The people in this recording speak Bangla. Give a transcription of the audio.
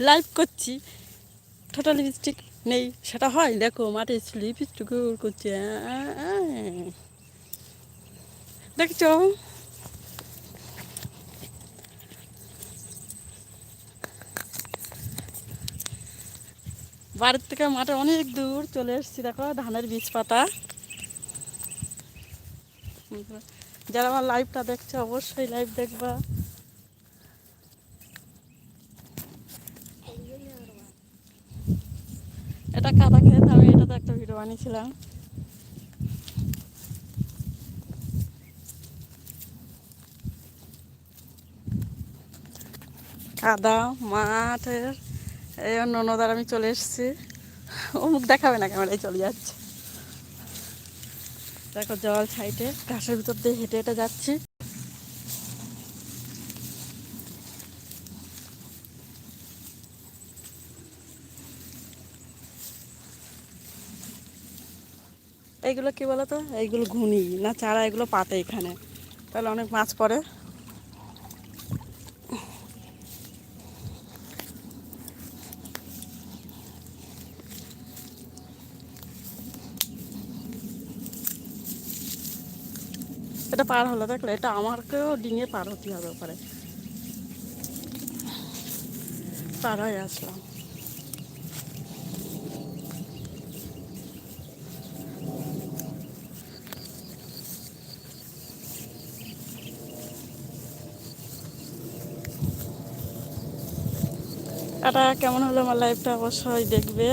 লাইভ করছি। টোটাল লিপস্টিক নেই, সেটা হয়? দেখো মাঠে লিপস্টিক করছে। দেখছ? বাড়ির থেকে মাঠে অনেক দূর চলে এসেছি, দেখো, ধানের বীজ পাতা যারা আমার লাইভটা দেখছে, অবশ্যই লাইভ দেখবা। এটা কাদা খেত আমি এটা তো একটা ভিডিও বানিয়েছিলাম। কাদা মাঠের, এই ননদার আমি চলে এসেছি। ও মুখ দেখাবে না, ক্যামেরায় চলে যাচ্ছে। দেখো জল সাইডে ঘাসের ভিতর দিয়ে হেঁটে হেঁটে যাচ্ছি। এইগুলো কি বলো তো এইগুলো ঘুনি, না চারা, এগুলো পাতে এখানে। তাহলে অনেক মাছ পড়ে। এটা পার হলো, দেখলে? এটা আমাকেও ডিঙে পার হতে হবে ওপরে। পার হয়ে আসলাম। এটা কেমন হলো আমার লাইফটা অবশ্যই দেখবে।